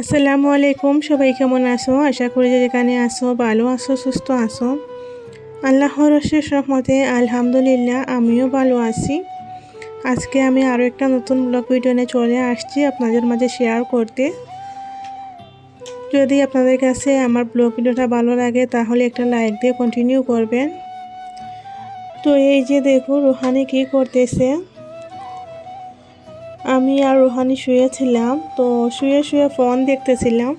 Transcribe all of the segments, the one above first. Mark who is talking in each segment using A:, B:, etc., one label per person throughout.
A: আসসালামু আলাইকুম, সবাই কেমন আছো? আশা করি যে যেখানে আসো ভালো আছো, সুস্থ আছো। আল্লাহর শেষ রহমতে আলহামদুলিল্লাহ আমিও ভালো আছি। আজকে আমি আরও একটা নতুন ব্লগ ভিডিও নিয়ে চলে আসছি আপনাদের মাঝে শেয়ার করতে। যদি আপনাদের কাছে আমার ব্লগ ভিডিওটা ভালো লাগে, তাহলে একটা লাইক দিয়ে কন্টিনিউ করবেন। তো এই যে দেখো রুহানি কি করতেছে? আমি আর রোহানি শুয়েছিলাম, তো শুয়ে শুয়ে ফোন দেখতেছিলাম।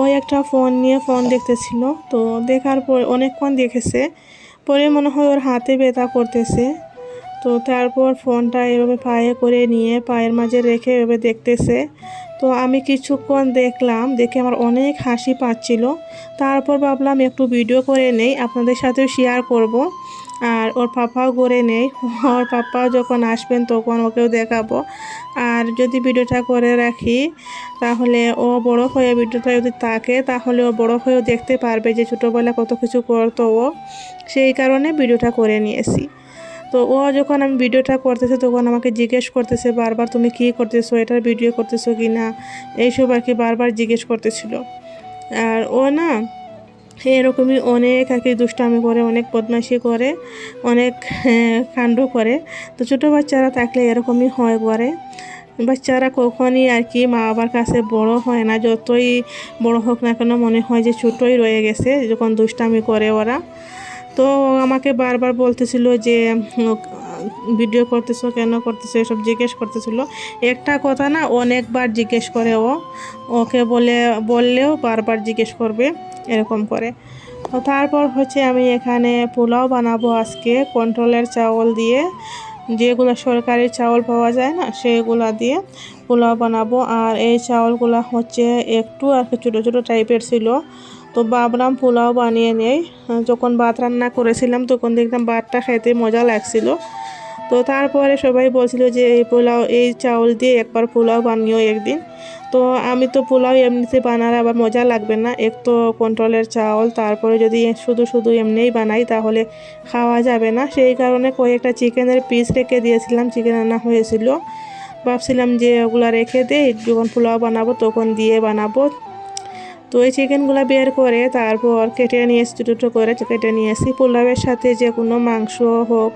A: ওই একটা ফোন নিয়ে ফোন দেখতেছিল, তো দেখার পর অনেকক্ষণ দেখেছে, পরে মনে হয় ওর হাতে ব্যথা করতেছে। তো তারপর ফোনটা এভাবে পায়ে করে নিয়ে পায়ের মাঝে রেখে এভাবে দেখতেছে। তো আমি কিছুক্ষণ দেখলাম, দেখে আমার অনেক হাসি পাচ্ছিল। তারপর ভাবলাম একটু ভিডিও করে নেই, আপনাদের সাথেও শেয়ার করব। আর ওর পাপাও করে নেই। ওর পাপাও যখন আসবেন তখন ওকেও দেখাবো। আর যদি ভিডিওটা করে রাখি, তাহলে ও বড় হয়ে ভিডিওটা যদি থাকে, তাহলে ও বড় হয়েও দেখতে পারবে যে ছোটোবেলা কত কিছু করতো ও। সেই কারণে ভিডিওটা করে নিয়েছি। তো ও যখন আমি ভিডিওটা করতেছে, তখন আমাকে জিজ্ঞেস করতেছে, বারবার তুমি কী করতেছো? এটার ভিডিও করতেছো কি না? এইসব আর কি বারবার জিজ্ঞেস করতেছিল। আর ও না এরকমই অনেক আর কি দুষ্টামি করে, অনেক বদমাইশি করে, অনেক কাণ্ড করে। তো ছোটো বাচ্চারা থাকলে এরকমই হয় করে। বাচ্চারা কখনই আর কি মা বাবার কাছে বড় হয় না। যতই বড় হোক না কেন মনে হয় যে ছোটোই রয়ে গেছে যখন দুষ্টামি করে ওরা। তো আমাকে বারবার বলতেছিল যে ভিডিও করতেছো কেন করতেছো, এসব জিজ্ঞেস করতেছিল। একটা কথা না, অনেকবার জিজ্ঞেস করে ও। ওকে বলে, বললেও বারবার জিজ্ঞেস করবে। এরকম করে। তো তারপর হচ্ছে আমি এখানে পোলাও বানাবো আজকে, কন্ট্রোলের চাউল দিয়ে। যেগুলো সরকারি চাউল পাওয়া যায় না, সেগুলো দিয়ে পোলাও বানাবো। আর এই চাউলগুলো হচ্ছে একটু আর কি ছোটো ছোটো টাইপের ছিল। তো ভাবলাম পোলাও বানিয়ে নেই। যখন ভাত রান্না করেছিলাম, তখন দেখলাম ভাতটা খেতে মজা লাগছিল। তো তারপরে সবাই বলছিল যে, এই পোলাও, এই চাউল দিয়ে একবার পোলাও বানিও একদিন। তো আমি তো পোলাও এমনিতে বানালে আবার মজা লাগবে না। এক তো কন্ট্রোলের চাউল, তারপরে যদি শুধু শুধু এমনিই বানাই তাহলে খাওয়া যাবে না। সেই কারণে কয়েকটা চিকেনের পিস রেখে দিয়েছিলাম, চিকেন রান্না হয়েছিল। ভাবছিলাম যে ওগুলো রেখে দেই, যখন পোলাও বানাবো তখন দিয়ে বানাবো। তো এই চিকেনগুলো বের করে তারপর কেটে নিয়ে ছোটো ছোটো করে কেটে নিয়ে নিয়েছি পোলাওয়ের সাথে যে কোনো মাংস হোক,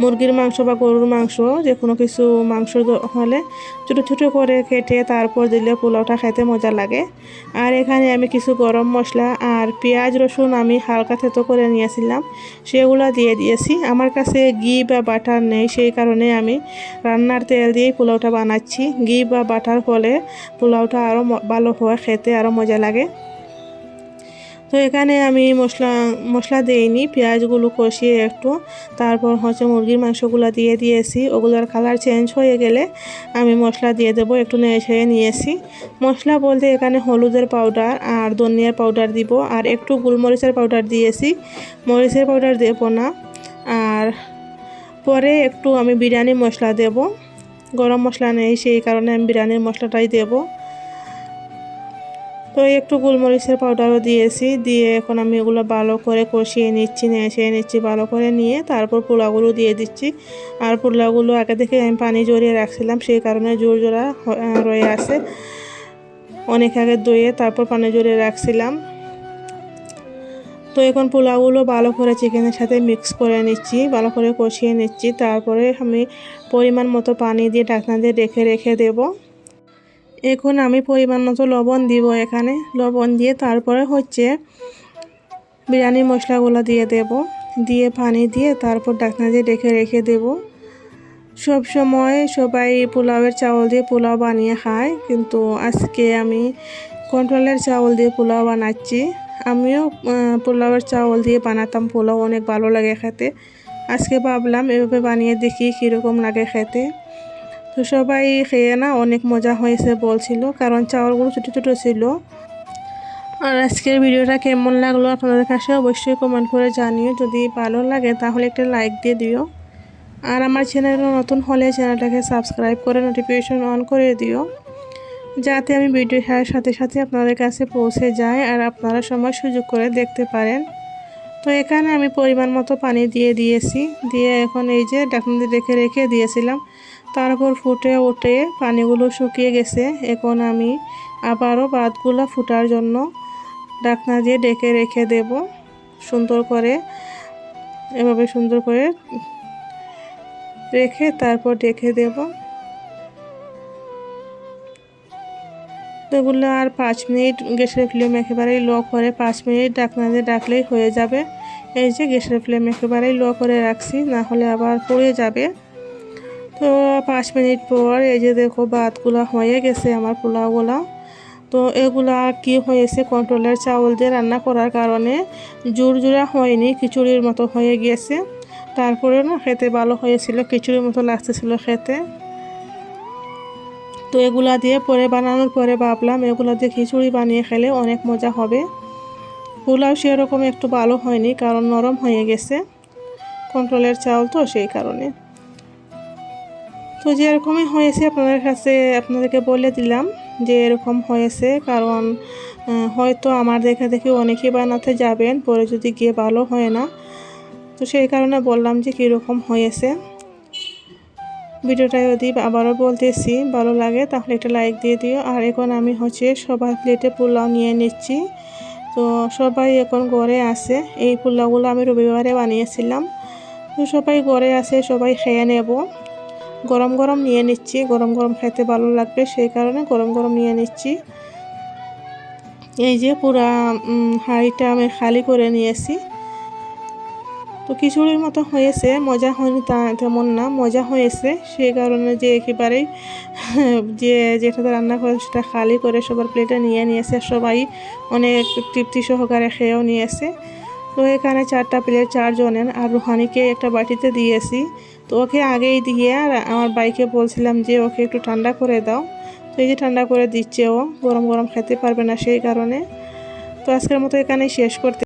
A: মুরগির মাংস বা গরুর মাংস, যে কোনো কিছু মাংস হলে ছোটো ছোটো করে কেটে তারপর দিলে পোলাওটা খেতে মজা লাগে। আর এখানে আমি কিছু গরম মশলা আর পেঁয়াজ রসুন আমি হালকা থেতো করে নিয়েছিলাম, সেগুলো দিয়ে দিয়েছি। আমার কাছে ঘি বা বাটার নেই, সেই কারণে আমি রান্নার তেল দিয়েই পোলাওটা বানাচ্ছি। ঘি বা বাটার ফলে পোলাওটা আরও ভালো হয়, খেতে আরও মজা লাগে। তো এখানে আমি মশলা মশলা দিইনি, পেঁয়াজগুলো কষিয়ে একটু, তারপর হচ্ছে মুরগির মাংসগুলো দিয়ে দিয়েছি। ওগুলোর কালার চেঞ্জ হয়ে গেলে আমি মশলা দিয়ে দেবো, একটু নেড়ে নিয়েছি। মশলা বলতে এখানে হলুদের পাউডার আর ধনিয়ার পাউডার দিব, আর একটু গোলমরিচের পাউডার দিয়েছি। মরিচের পাউডার দেব না, আর পরে একটু আমি বিরিয়ানি মশলা দেব। গরম মশলা নেই, সেই কারণে আমি বিরিয়ানির মশলাটাই দেবো। তো একটু গোলমরিচের পাউডারও দিয়েছি। দিয়ে এখন আমি এগুলো ভালো করে কষিয়ে নিচ্ছি নেড়ে নিচ্ছি ভালো করে নিয়ে তারপর পোলাগুলো দিয়ে দিচ্ছি। আর পোলাগুলো আগে থেকে আমি পানি জড়িয়ে রাখছিলাম, সেই কারণে জোর জোড়া রয়ে আছে। অনেক আগে দইয়ে তারপর পানি জড়িয়ে রাখছিলাম। তো এখন পোলাওগুলো ভালো করে চিকেনের সাথে মিক্স করে নিচ্ছি, ভালো করে কষিয়ে নিচ্ছি। তারপরে আমি পরিমাণ মতো পানি দিয়ে ঢাকনা দিয়ে রেখে রেখে দেবো। এখন আমি পরিমাণ মতো লবণ দিব এখানে। লবণ দিয়ে তারপরে হচ্ছে বিরিয়ানি মশলাগুলো দিয়ে দেব। দিয়ে পানি দিয়ে তারপর ডাকনা দিয়ে ডেকে রেখে দেব। সব সময় সবাই পোলাওয়ের চাউল দিয়ে পোলাও বানিয়ে খায়, কিন্তু আজকে আমি কন্ট্রোলের চাউল দিয়ে পোলাও বানাচ্ছি। আমিও পোলাওয়ের চাউল দিয়ে বানাতাম। পোলাও অনেক ভালো লাগে খেতে। আজকে ভাবলাম এভাবে বানিয়ে দেখি কীরকম লাগে খেতে। তো সবাই খেয়ে না, অনেক মজা হয়েছে বলছিল, কারণ চাউলগুলো ছোটো ছোটো ছিল। আর আজকের ভিডিওটা কেমন লাগল আপনাদের কাছে অবশ্যই কমেন্ট করে জানিও। যদি ভালো লাগে তাহলে একটা লাইক দিয়ে দিও। আর আমার চ্যানেল নতুন হলে চ্যানেলটাকে সাবস্ক্রাইব করে নোটিফিকেশন অন করে দিও। যাতে আমি ভিডিও ছাড়ার সাথে সাথে আপনাদের কাছে পৌঁছে যায় আর আপনারা সময় সুযোগ করে দেখতে পারেন। তো এখানে আমি পরিমাণ মতো পানি দিয়ে দিয়েছি। দিয়ে এখন এই যে ডাকনাতে রেখে রেখে দিয়েছিলাম। তারপর ফুটে উঠে পানিগুলো শুকিয়ে গেছে। এখন আমি আবারও ভাতগুলো ফুটার জন্য ডাকনা দিয়ে ডেকে রেখে দেব। সুন্দর করে, এভাবে সুন্দর করে রেখে তারপর ডেকে দেব। এগুলো আর পাঁচ মিনিট গ্যাসের ফ্লেম একেবারেই লো করে, পাঁচ মিনিট ডাকনা দিয়ে ডাকলেই হয়ে যাবে। এই যে গ্যাসের ফ্লেম একেবারেই লো করে রাখছি, না হলে আবার পড়ে যাবে। তো পাঁচ মিনিট পর এই যে দেখো ভাতগুলা হয়ে গেছে আমার পোলাওগুলা। তো এগুলা কি হয়েছে কন্ট্রোলের চাউল দিয়ে রান্না করার কারণে জোর জোড়া হয়নি, খিচুড়ির মতো হয়ে গিয়েছে তারপরে না খেতে ভালো হয়েছিল, খিচুড়ির মতো লাগতেছিল খেতে। তো এগুলা দিয়ে পরে বানানোর পরে ভাবলাম, এগুলা দিয়ে খিচুড়ি বানিয়ে খেলে অনেক মজা হবে। পোলাও সেরকম একটু ভালো হয়নি, কারণ নরম হয়ে গেছে কন্ট্রোলের চাউল তো সেই কারণে। তো যেরকমই হয়েছে, আপনাদের কাছে আপনাদেরকে বলে দিলাম যে এরকম হয়েছে। কারণ হয়তো আমার দেখা দেখে অনেকেই বানাতে যাবেন, পরে যদি গিয়ে ভালো হয় না। তো সেই কারণে বললাম যে কীরকম হয়েছে। ভিডিওটা যদি আবারও বলতেছি, ভালো লাগে তাহলে একটা লাইক দিয়ে দিও। আর এখন আমি হচ্ছে সবার প্লেটে পোলাও নিয়ে নিচ্ছি। তো সবাই এখন ঘরে আছে। এই পোলাওগুলো আমি রবিবারে বানিয়েছিলাম। তো সবাই ঘরে আছে, সবাই খেয়ে নেব। গরম গরম নিয়ে নিচ্ছি। গরম গরম খেতে ভালো লাগবে, সেই কারণে গরম গরম নিয়ে নিচ্ছি। এই যে পুরা হাঁড়িটা আমি খালি করে নিয়েছি। তো খিচুড়ির মতো হয়েছে, মজা হয়নি তা তেমন না, মজা হয়েছে। সেই কারণে যে একেবারেই, যে যেটাতে রান্না করে সেটা খালি করে সবার প্লেটে নিয়ে নিয়েছে। সবাই অনেক তৃপ্তি সহকারে খেয়েও নিয়েছে। তো এখানে চারটা প্লেট চারজনের আর রুহানিকে একটা বাটিতে দিয়েছি। তো ওকে আগেই দিয়ে আর আমার বাইকে বলছিলাম যে, ওকে একটু ঠান্ডা করে দাও। তো এই যে ঠান্ডা করে দিচ্ছে ও, গরম গরম খেতে পারবে না সেই কারণে। তো আজকের মতো এখানেই শেষ করতে